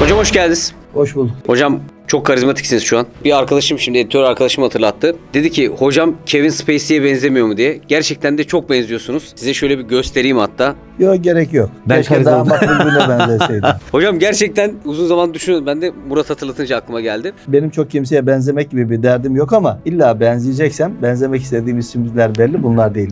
Hoş geldiniz. Hoş bulduk. Hocam çok karizmatiksiniz şu an. Bir arkadaşım şimdi editör arkadaşım hatırlattı. Dedi ki hocam Kevin Spacey'e benzemiyor mu diye. Gerçekten de çok benziyorsunuz. Size şöyle bir göstereyim hatta. Yok gerek yok. Ben Keşke daha makbulüne benzeseydim. Hocam gerçekten uzun zaman düşünüyordum. Ben de Murat hatırlatınca aklıma geldi. Benim çok kimseye benzemek gibi bir derdim yok ama illa benzeyeceksem benzemek istediğim isimler belli bunlar değil.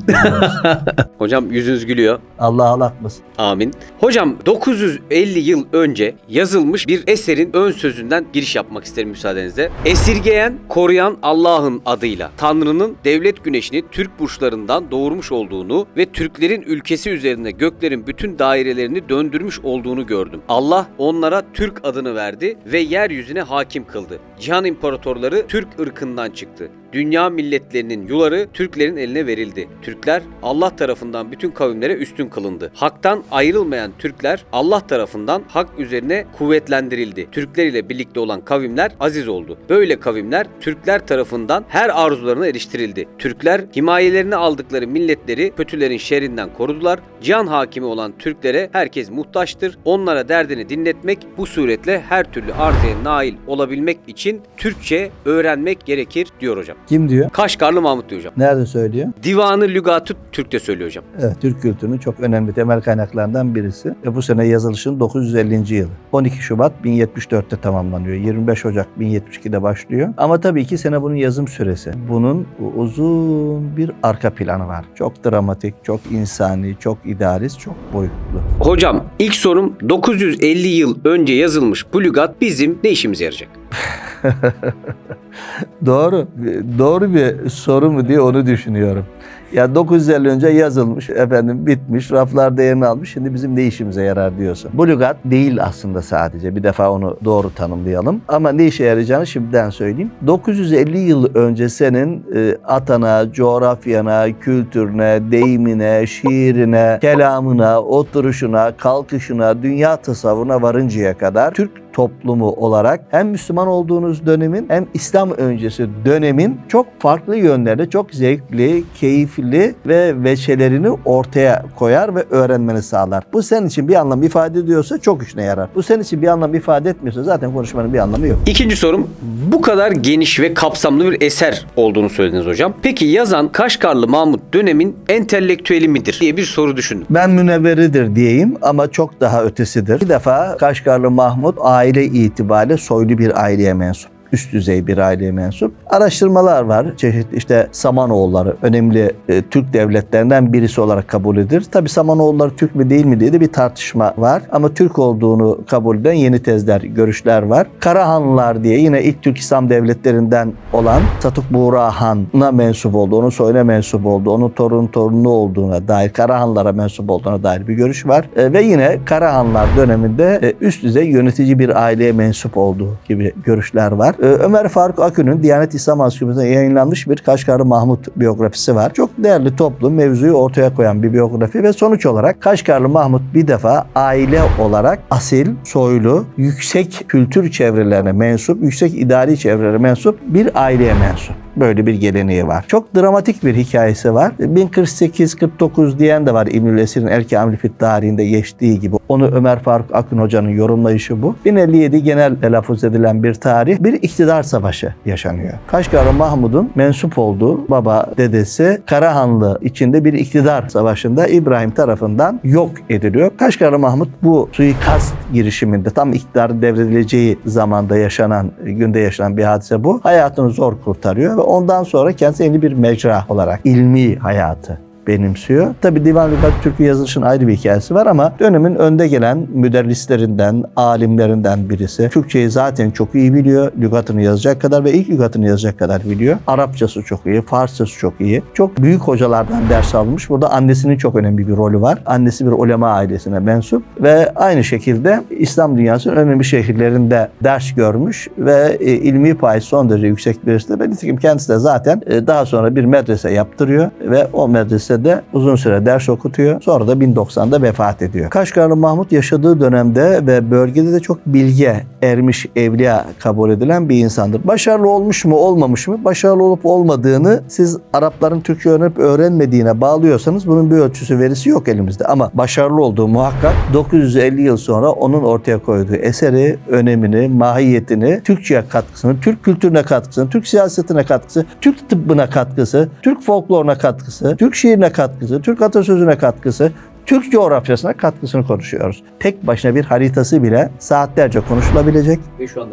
Hocam yüzünüz gülüyor. Allah ağlatmasın. Amin. Hocam 950 yıl önce yazılmış bir eserin ön sözünden giriş yapmak isterim müsaadenizle. Esirgeyen, koruyan Allah'ın adıyla Tanrı'nın devlet güneşini Türk burçlarından doğurmuş olduğunu ve Türklerin ülkesi üzerinde göklerin bütün dairelerini döndürmüş olduğunu gördüm. Allah onlara Türk adını verdi ve yeryüzüne hakim kıldı. Cihan imparatorları Türk ırkından çıktı. Dünya milletlerinin yuları Türklerin eline verildi. Türkler Allah tarafından bütün kavimlere üstün kılındı. Hak'tan ayrılmayan Türkler Allah tarafından hak üzerine kuvvetlendirildi. Türkler ile birlikte olan kavimler aziz oldu. Böyle kavimler Türkler tarafından her arzularına eriştirildi. Türkler himayelerini aldıkları milletleri kötülerin şerrinden korudular. Cihan hakimi olan Türklere herkes muhtaçtır. Onlara derdini dinletmek bu suretle her türlü arzaya nail olabilmek için Türkçe öğrenmek gerekir diyor hocam. Kim diyor? Kaşgarlı Mahmut diyor hocam. Nerede söylüyor? Divanı Lügatü Türk'te söylüyor hocam. Evet, Türk kültürünün çok önemli temel kaynaklarından birisi. Ve bu sene yazılışın 950. yılı. 12 Şubat 1074'te tamamlanıyor. 25 Ocak 1072'de başlıyor. Ama tabii ki sene bunun yazım süresi. Bunun uzun bir arka planı var. Çok dramatik, çok insani, çok idealist, çok boyutlu. Hocam ilk sorum 950 yıl önce yazılmış bu lügat bizim ne işimize yarayacak? Doğru. Doğru bir soru mu diye onu düşünüyorum. Ya 950 önce yazılmış, efendim bitmiş, raflarda yerini almış. Şimdi bizim ne işimize yarar diyorsun. Bu lügat değil aslında sadece. Bir defa onu doğru tanımlayalım. Ama ne işe yarayacağını şimdiden söyleyeyim. 950 yıl önce senin e, atana, coğrafyana, kültürüne, deyimine, şiirine, kelamına, oturuşuna, kalkışına, dünya tasavvuruna varıncaya kadar Türk toplumu olarak hem Müslüman olduğunuz dönemin hem İslam öncesi dönemin çok farklı yönlerde çok zevkli, keyifli ve veçelerini ortaya koyar ve öğrenmeni sağlar. Bu senin için bir anlam ifade ediyorsa çok işine yarar. Bu senin için bir anlam ifade etmiyorsa zaten konuşmanın bir anlamı yok. İkinci sorum bu kadar geniş ve kapsamlı bir eser olduğunu söylediniz hocam. Peki yazan Kaşgarlı Mahmut dönemin entelektüeli midir diye bir soru düşündüm. Ben münevveridir diyeyim ama çok daha ötesidir. Bir defa Kaşgarlı Mahmut aile itibariyle soylu bir aileye mensup üst düzey bir aileye mensup. Araştırmalar var. Çeşitli işte Samanoğulları önemli e, Türk devletlerinden birisi olarak kabul edilir. Tabi Samanoğulları Türk mü değil mi diye de bir tartışma var. Ama Türk olduğunu kabul eden yeni tezler, görüşler var. Karahanlılar diye yine ilk Türk İslam devletlerinden olan Satuk Buğra Han'a mensup oldu. Onun soyuna mensup oldu. Onun torun torunu olduğuna dair Karahanlara mensup olduğuna dair bir görüş var. E, ve yine Karahanlar döneminde e, üst düzey yönetici bir aileye mensup olduğu gibi görüşler var. Ee, Ömer Faruk Akün'ün Diyanet İslam Ansiklopedisi'nde yayınlanmış bir Kaşgarlı Mahmut biyografisi var. Çok değerli toplu mevzuyu ortaya koyan bir biyografi ve sonuç olarak Kaşgarlı Mahmut bir defa aile olarak asil, soylu, yüksek kültür çevrelerine mensup, yüksek idari çevrelere mensup bir aileye mensup. Böyle bir geleneği var. Çok dramatik bir hikayesi var. 1048-49 diyen de var İbnül Esir'in Erki Amri Fit tarihinde geçtiği gibi. Onu Ömer Faruk Akın Hoca'nın yorumlayışı bu. 1057 genel telaffuz edilen bir tarih. Bir iktidar savaşı yaşanıyor. Kaşgarlı Mahmud'un mensup olduğu baba dedesi Karahanlı içinde bir iktidar savaşında İbrahim tarafından yok ediliyor. Kaşgarlı Mahmud bu suikast girişiminde tam iktidarın devredileceği zamanda yaşanan, günde yaşanan bir hadise bu. Hayatını zor kurtarıyor ve ondan sonra kendisi yeni bir mecra olarak ilmi hayatı benimsiyor. Tabi Divan Lügat Türkü yazılışın ayrı bir hikayesi var ama dönemin önde gelen müderrislerinden, alimlerinden birisi. Türkçeyi zaten çok iyi biliyor. Lügatını yazacak kadar ve ilk lügatını yazacak kadar biliyor. Arapçası çok iyi, Farsçası çok iyi. Çok büyük hocalardan ders almış. Burada annesinin çok önemli bir rolü var. Annesi bir ulema ailesine mensup ve aynı şekilde İslam dünyasının önemli şehirlerinde ders görmüş ve e, ilmi payı son derece yüksek birisi. Ve nitekim kendisi de zaten e, daha sonra bir medrese yaptırıyor ve o medrese Üniversitede uzun süre ders okutuyor. Sonra da 1090'da vefat ediyor. Kaşgarlı Mahmut yaşadığı dönemde ve bölgede de çok bilge, ermiş, evliya kabul edilen bir insandır. Başarılı olmuş mu, olmamış mı? Başarılı olup olmadığını siz Arapların Türkçe öğrenip öğrenmediğine bağlıyorsanız bunun bir ölçüsü verisi yok elimizde. Ama başarılı olduğu muhakkak 950 yıl sonra onun ortaya koyduğu eseri, önemini, mahiyetini, Türkçe'ye katkısını, Türk kültürüne katkısını, Türk siyasetine katkısı, Türk tıbbına katkısı, Türk folkloruna katkısı, Türk şiirine katkısı, Türk atasözüne katkısı, Türk coğrafyasına katkısını konuşuyoruz. Tek başına bir haritası bile saatlerce konuşulabilecek.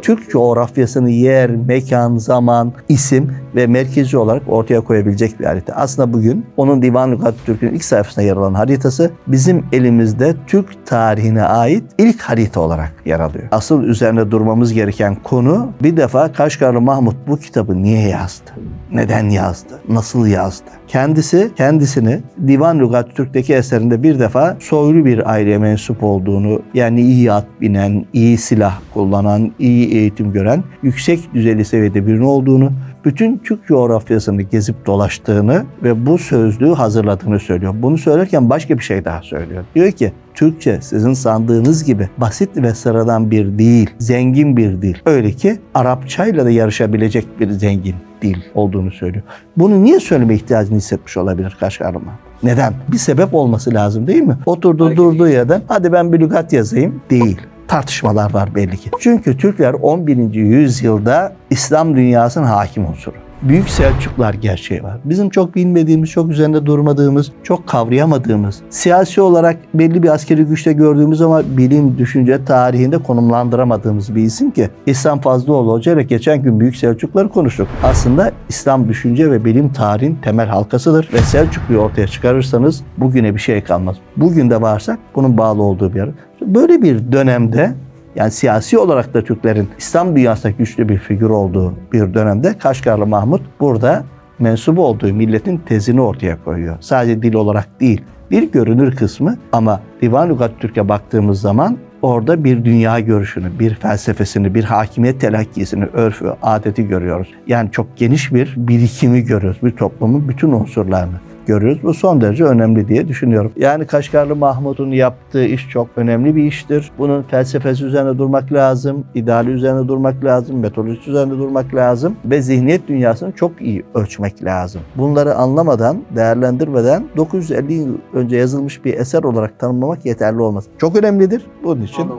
Türk coğrafyasını yer, mekan, zaman, isim ve merkezi olarak ortaya koyabilecek bir harita. Aslında bugün onun Divan Lügat Türk'ün ilk sayfasında yer alan haritası bizim elimizde Türk tarihine ait ilk harita olarak yer alıyor. Asıl üzerine durmamız gereken konu bir defa Kaşgarlı Mahmut bu kitabı niye yazdı? Neden yazdı? Nasıl yazdı? Kendisi kendisini Divan Lügat Türk'teki eserinde bir defa soylu bir aileye mensup olduğunu yani iyi at binen, iyi silah kullanan, iyi eğitim gören, yüksek düzeyli seviyede birinin olduğunu, bütün Türk coğrafyasını gezip dolaştığını ve bu sözlüğü hazırladığını söylüyor. Bunu söylerken başka bir şey daha söylüyor. Diyor ki Türkçe sizin sandığınız gibi basit ve sıradan bir değil, zengin bir dil. Öyle ki Arapçayla da yarışabilecek bir zengin dil olduğunu söylüyor. Bunu niye söyleme ihtiyacını hissetmiş olabilir Kaşgarlı Mahmut? Neden? Bir sebep olması lazım değil mi? Oturdu durduğu yerden hadi ben bir lügat yazayım değil. Tartışmalar var belli ki. Çünkü Türkler 11. yüzyılda İslam dünyasının hakim unsuru. Büyük Selçuklar gerçeği var. Bizim çok bilmediğimiz, çok üzerinde durmadığımız, çok kavrayamadığımız, siyasi olarak belli bir askeri güçte gördüğümüz ama bilim, düşünce tarihinde konumlandıramadığımız bir isim ki İslam Fazlıoğlu Hoca ile geçen gün Büyük Selçukları konuştuk. Aslında İslam düşünce ve bilim tarihin temel halkasıdır ve Selçuklu'yu ortaya çıkarırsanız bugüne bir şey kalmaz. Bugün de varsak bunun bağlı olduğu bir yer. Böyle bir dönemde yani siyasi olarak da Türklerin İslam dünyasında güçlü bir figür olduğu bir dönemde Kaşgarlı Mahmut burada mensubu olduğu milletin tezini ortaya koyuyor. Sadece dil olarak değil, bir görünür kısmı ama Divan Lügat Türk'e baktığımız zaman orada bir dünya görüşünü, bir felsefesini, bir hakimiyet telakkisini, örfü, adeti görüyoruz. Yani çok geniş bir birikimi görüyoruz. Bir toplumun bütün unsurlarını görüyoruz. Bu son derece önemli diye düşünüyorum. Yani Kaşgarlı Mahmut'un yaptığı iş çok önemli bir iştir. Bunun felsefesi üzerine durmak lazım, ideali üzerine durmak lazım, metodolojisi üzerine durmak lazım ve zihniyet dünyasını çok iyi ölçmek lazım. Bunları anlamadan, değerlendirmeden 950 yıl önce yazılmış bir eser olarak tanımlamak yeterli olmaz. Çok önemlidir. Bunun için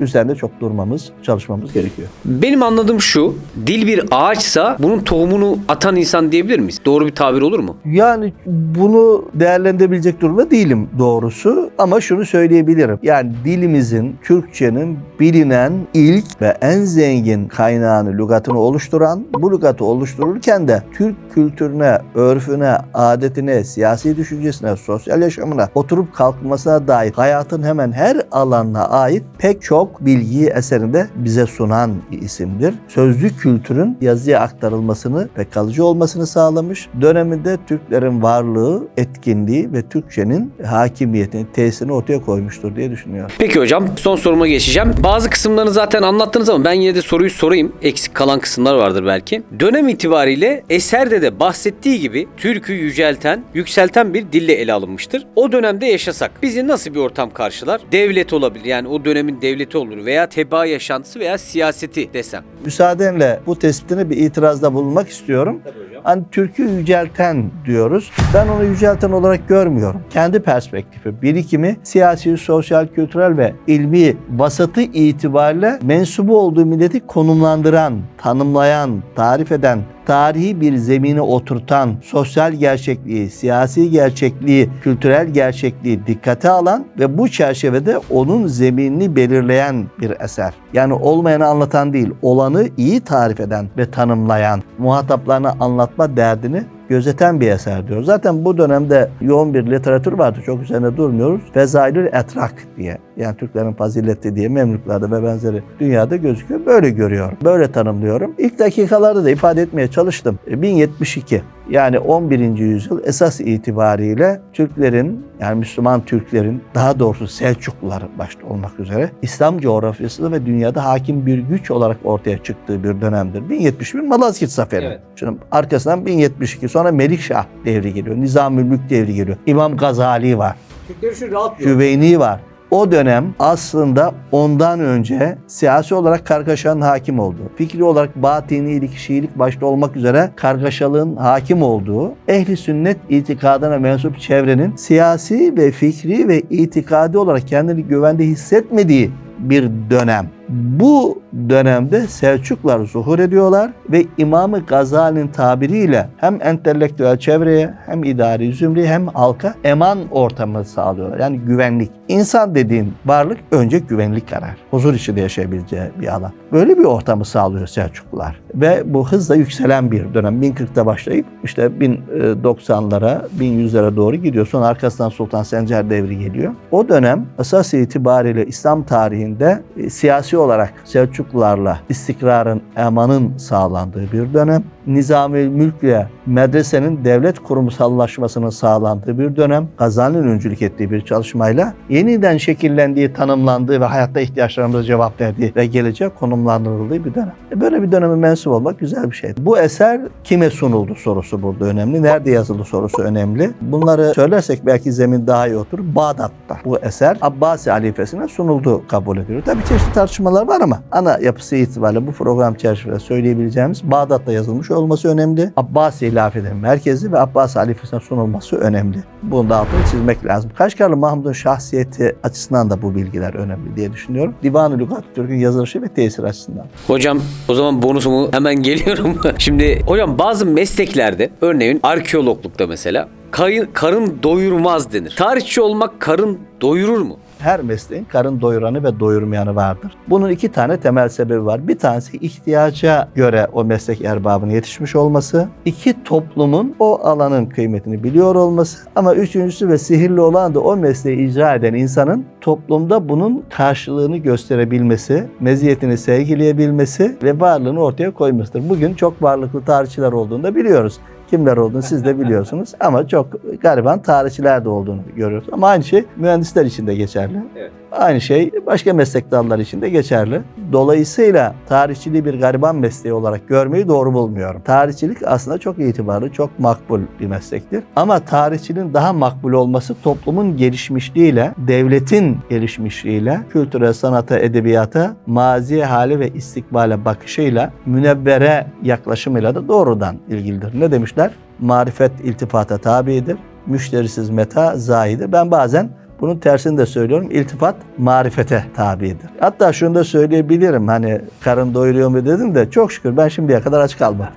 üzerinde çok durmamız, çalışmamız gerekiyor. Benim anladığım şu. Dil bir ağaçsa bunun tohumunu atan insan diyebilir miyiz? Doğru bir tabir olur mu? Yani bunu değerlendirebilecek durumda değilim doğrusu ama şunu söyleyebilirim. Yani dilimizin, Türkçenin bilinen ilk ve en zengin kaynağını, lügatını oluşturan, bu lügatı oluştururken de Türk kültürüne, örfüne, adetine, siyasi düşüncesine, sosyal yaşamına, oturup kalkmasına dair hayatın hemen her alanına ait pek çok bilgiyi eserinde bize sunan bir isimdir. Sözlü kültürün yazıya aktarılmasını ve kalıcı olmasını sağlamış. Döneminde Türklerin varlığı, etkinliği ve Türkçenin hakimiyetini, tesirini ortaya koymuştur diye düşünüyorum. Peki hocam son soruma geçeceğim. Bazı kısımlarını zaten anlattınız ama ben yine de soruyu sorayım. Eksik kalan kısımlar vardır belki. Dönem itibariyle eserde de bahsettiği gibi Türk'ü yücelten, yükselten bir dille ele alınmıştır. O dönemde yaşasak bizi nasıl bir ortam karşılar? Devlet olabilir yani o dönemin devleti olur veya tebaa yaşantısı veya siyaseti desem. Müsaadenle bu tespitine bir itirazda bulunmak istiyorum. Hani Türk'ü yücelten diyoruz. Ben onu yücelten olarak görmüyorum. Kendi perspektifi, birikimi, siyasi, sosyal, kültürel ve ilmi vasatı itibariyle mensubu olduğu milleti konumlandıran, tanımlayan, tarif eden, tarihi bir zemine oturtan, sosyal gerçekliği, siyasi gerçekliği, kültürel gerçekliği dikkate alan ve bu çerçevede onun zeminini belirleyen bir eser. Yani olmayanı anlatan değil, olanı iyi tarif eden ve tanımlayan, muhataplarına anlatma derdini gözeten bir eser diyor. Zaten bu dönemde yoğun bir literatür vardı. Çok üzerine durmuyoruz. Fezailül Etrak diye. Yani Türklerin fazileti diye Memlükler'de ve benzeri dünyada gözüküyor. Böyle görüyorum. Böyle tanımlıyorum. İlk dakikalarda da ifade etmeye çalıştım. E, 1072 Yani 11. yüzyıl esas itibariyle Türklerin yani Müslüman Türklerin daha doğrusu Selçuklular başta olmak üzere İslam coğrafyasında ve dünyada hakim bir güç olarak ortaya çıktığı bir dönemdir. 1071 Malazgirt Zaferi. Evet. Şimdi arkasından 1072 sonra Melikşah devri geliyor. Nizamül Mülk devri geliyor. İmam Gazali var. Türkler şu rahat Hüveyni var. O dönem aslında ondan önce siyasi olarak kargaşanın hakim olduğu, fikri olarak batinilik, Şiilik başta olmak üzere kargaşalığın hakim olduğu, ehli sünnet itikadına mensup çevrenin siyasi ve fikri ve itikadi olarak kendini güvende hissetmediği bir dönem. Bu dönemde Selçuklar zuhur ediyorlar ve İmam-ı Gazali'nin tabiriyle hem entelektüel çevreye hem idari zümreye hem halka eman ortamı sağlıyorlar. Yani güvenlik. İnsan dediğin varlık önce güvenlik arar. Huzur içinde yaşayabileceği bir alan. Böyle bir ortamı sağlıyor Selçuklular. Ve bu hızla yükselen bir dönem. 1040'ta başlayıp işte 1090'lara, 1100'lere doğru gidiyor. Sonra arkasından Sultan Sencer devri geliyor. O dönem esas itibariyle İslam tarihinde e, siyasi olarak Selçuklularla istikrarın, emanın sağlandığı bir dönem. Nizami mülkle medresenin devlet kurumsallaşmasının sağlandığı bir dönem. Gazali'nin öncülük ettiği bir çalışmayla yeniden şekillendiği, tanımlandığı ve hayatta ihtiyaçlarımıza cevap verdiği ve geleceğe konumlandırıldığı bir dönem. E, Böyle bir döneme mensup olmak güzel bir şey. Bu eser kime sunuldu sorusu burada önemli. Nerede yazıldı sorusu önemli. Bunları söylersek belki zemin daha iyi oturur. Bağdat'ta bu eser Abbasi halifesine sunuldu kabul ediliyor. Tabii çeşitli tartışmalar var ama ana yapısı itibariyle bu program çerçevesinde söyleyebileceğimiz Bağdat'ta yazılmış olması önemli. Abbasi hilafetin merkezi ve Abbasi halifesine sunulması önemli. Bunu da altını çizmek lazım. Kaşgarlı Mahmud'un şahsiyeti açısından da bu bilgiler önemli diye düşünüyorum. Divan-ı Lügat Türk'ün yazılışı ve tesir açısından. Hocam o zaman bonusumu hemen geliyorum. Şimdi hocam bazı mesleklerde örneğin arkeologlukta mesela karın, karın doyurmaz denir. Tarihçi olmak karın doyurur mu? Her mesleğin karın doyuranı ve doyurmayanı vardır. Bunun iki tane temel sebebi var. Bir tanesi ihtiyaca göre o meslek erbabının yetişmiş olması. İki toplumun o alanın kıymetini biliyor olması. Ama üçüncüsü ve sihirli olan da o mesleği icra eden insanın toplumda bunun karşılığını gösterebilmesi, meziyetini sergileyebilmesi ve varlığını ortaya koymasıdır. Bugün çok varlıklı tarihçiler olduğunu da biliyoruz. Kimler olduğunu siz de biliyorsunuz ama çok gariban tarihçiler de olduğunu görüyoruz. Ama aynı şey mühendisler için de geçerli. Evet. Aynı şey başka meslek dalları için de geçerli. Dolayısıyla tarihçiliği bir gariban mesleği olarak görmeyi doğru bulmuyorum. Tarihçilik aslında çok itibarlı, çok makbul bir meslektir. Ama tarihçiliğin daha makbul olması toplumun gelişmişliğiyle, devletin gelişmişliğiyle, kültüre, sanata, edebiyata, maziye hali ve istikbale bakışıyla, münevvere yaklaşımıyla da doğrudan ilgilidir. Ne demişler? Marifet iltifata tabidir. Müşterisiz meta zahidir. Ben bazen bunun tersini de söylüyorum. İltifat marifete tabidir. Hatta şunu da söyleyebilirim. Hani karın doyuruyor mu dedim de çok şükür ben şimdiye kadar aç kalmadım.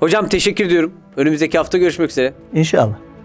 Hocam teşekkür ediyorum. Önümüzdeki hafta görüşmek üzere. İnşallah.